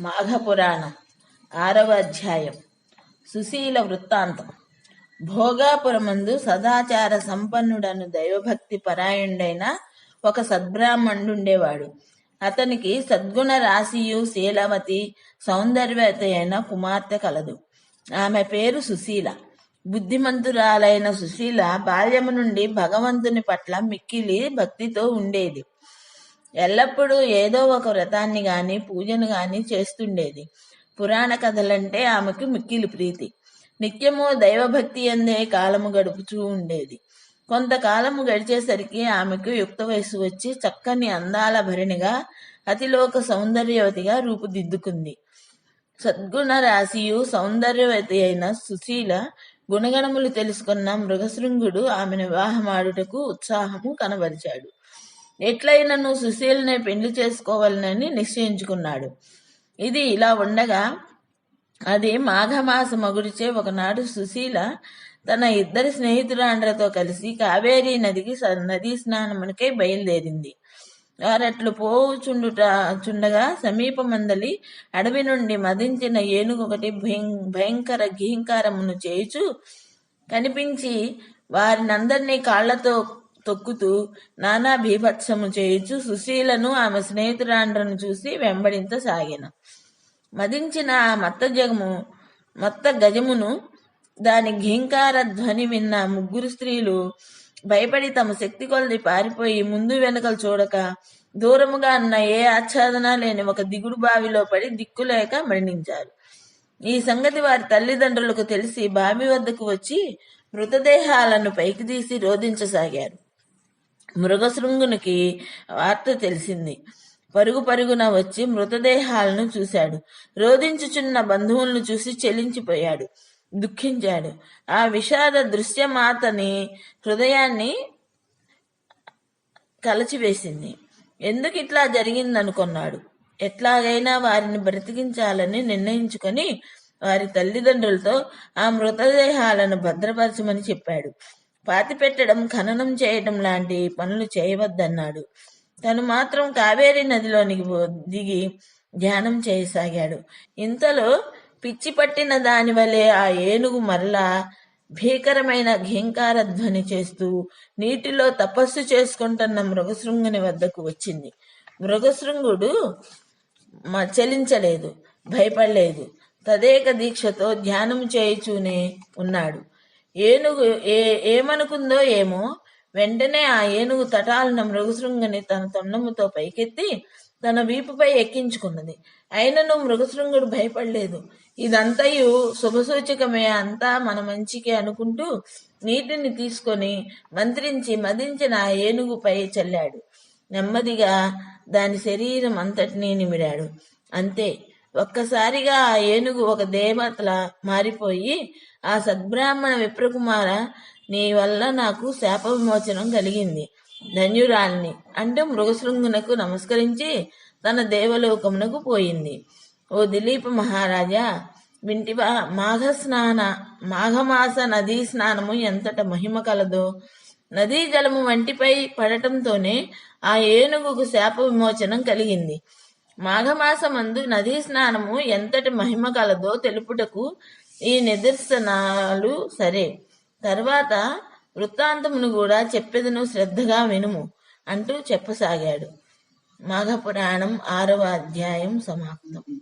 మాఘపురాణం ఆరవ అధ్యాయం. సుశీల వృత్తాంతం. భోగాపురమందు సదాచార సంపన్నుడను దైవభక్తి పరాయణుడైన ఒక సద్బ్రాహ్మణుడుండేవాడు. అతనికి సద్గుణ రాశియు శీలవతి సౌందర్యవతి అయిన కుమార్తె కలదు. ఆమె పేరు సుశీల. బుద్ధిమంతురాలైన సుశీల బాల్యము నుండి భగవంతుని పట్ల మిక్కిలి భక్తితో ఉండేది. ఎల్లప్పుడూ ఏదో ఒక వ్రతాన్ని గాని పూజను గాని చేస్తుండేది. పురాణ కథలంటే ఆమెకు మిక్కిలి ప్రీతి. నిత్యము దైవభక్తి అందే కాలము గడుపుచూ ఉండేది. కొంతకాలము గడిచేసరికి ఆమెకు యుక్త వయసు వచ్చి చక్కని అందాల భరిణిగా అతిలోక సౌందర్యవతిగా రూపుదిద్దుకుంది. సద్గుణ రాశియు సౌందర్యవతి అయిన సుశీల గుణగణములు తెలుసుకున్న మృగశృంగుడు ఆమెను వివాహమాడుటకు ఉత్సాహము కనబరిచాడు. ఎట్లయినను సుశీలనే పెళ్ళి చేసుకోవాలని నిశ్చయించుకున్నాడు. ఇది ఇలా ఉండగా అది మాఘమాస మగుడిచే ఒకనాడు సుశీల తన ఇద్దరి స్నేహితురాండ్రతో కలిసి కావేరీ నదికి నదీ స్నానమునకై బయలుదేరింది. వారట్లు పోవుచుండుట చుండగా సమీపమందలి అడవి నుండి మదించిన ఏనుగు ఒకటి భయం- భయంకర ఘీంకారమును చేయుచు కనిపించి వారినందరినీ కాళ్ళతో తొక్కుతూ నానా బీభత్సము చేయుచు సుశీలను ఆమె స్నేహితురాండ్రను చూసి వెంబడించసాగాను మదించిన ఆ మత్త జగము మత్త గజమును దాని ఘీంకార ధ్వని విన్న ముగ్గురు స్త్రీలు భయపడి తమ శక్తి కొలది పారిపోయి ముందు వెనుకలు చూడక దూరముగా ఉన్న ఏ ఆచ్ఛాదన లేని ఒక దిగుడు బావిలో పడి దిక్కులేక మరణించారు. ఈ సంగతి వారి తల్లిదండ్రులకు తెలిసి బావి వద్దకు వచ్చి మృతదేహాలను పైకి తీసి రోధించసాగారు. మృగశృంగునికి వార్త తెలిసింది. పరుగు పరుగున వచ్చి మృతదేహాలను చూశాడు. రోధించుచున్న బంధువులను చూసి చెలించిపోయాడు. దుఃఖించాడు. ఆ విషాద దృశ్యమాతని హృదయాన్ని కలచివేసింది. ఎందుకు ఇట్లా జరిగిందనుకున్నాడు. ఎట్లాగైనా వారిని బ్రతికించాలని నిర్ణయించుకొని వారి తల్లిదండ్రులతో ఆ మృతదేహాలను భద్రపరచమని చెప్పాడు. పాతి పెట్టడం ఖననం చేయడం లాంటి పనులు చేయవద్దన్నాడు. తను మాత్రం కావేరీ నదిలోనికి దిగి ధ్యానం చేయసాగాడు. ఇంతలో పిచ్చి పట్టిన దాని వలె ఆ ఏనుగు మరలా భీకరమైన ఘీంకార ధ్వని చేస్తూ నీటిలో తపస్సు చేసుకుంటున్న మృగశృంగుని వద్దకు వచ్చింది. మృగశృంగుడు మ చలించలేదు భయపడలేదు. తదేక దీక్షతో ధ్యానం చేయుచూనే ఉన్నాడు. ఏనుగు ఏ ఏమనుకుందో ఏమో వెంటనే ఆ ఏనుగు తటాలన మృగశృంగుని తన తొండముతో పైకెత్తి తన వీపుపై ఎక్కించుకున్నది. అయినను మృగశృంగుడు భయపడలేదు. ఇదంతయు శుభసూచకమే అంతా మన మంచికే అనుకుంటూ నీటిని తీసుకొని మంత్రించి మదించిన ఆ ఏనుగుపై చల్లాడు. నెమ్మదిగా దాని శరీరం అంతటినీ నిమిడాడు. అంతే. ఒక్కసారిగా ఆ ఏనుగు ఒక దేవతలా మారిపోయి ఆ సద్బ్రాహ్మణ విప్రకుమార నీ వల్ల నాకు శాప విమోచనం కలిగింది. ధన్యురాల్ని అంటూ మృగశృంగునకు నమస్కరించి తన దేవలోకమునకు పోయింది. ఓ దిలీప మహారాజా వింటివా మాఘ స్నాన మాఘమాస నదీ స్నానము ఎంతట మహిమ కలదో. నదీ జలము వంటిపై పడటంతోనే ఆ ఏనుగుకు శాప విమోచనం కలిగింది. మాఘమాసమందు నదీ స్నానము ఎంతటి మహిమ కలదో తెలుపుటకు ఈ నిదర్శనాలు సరే. తర్వాత వృత్తాంతమును కూడా చెప్పేదను శ్రద్ధగా వినుము అంటూ చెప్పసాగాడు. మాఘపురాణం ఆరవ అధ్యాయం సమాప్తం.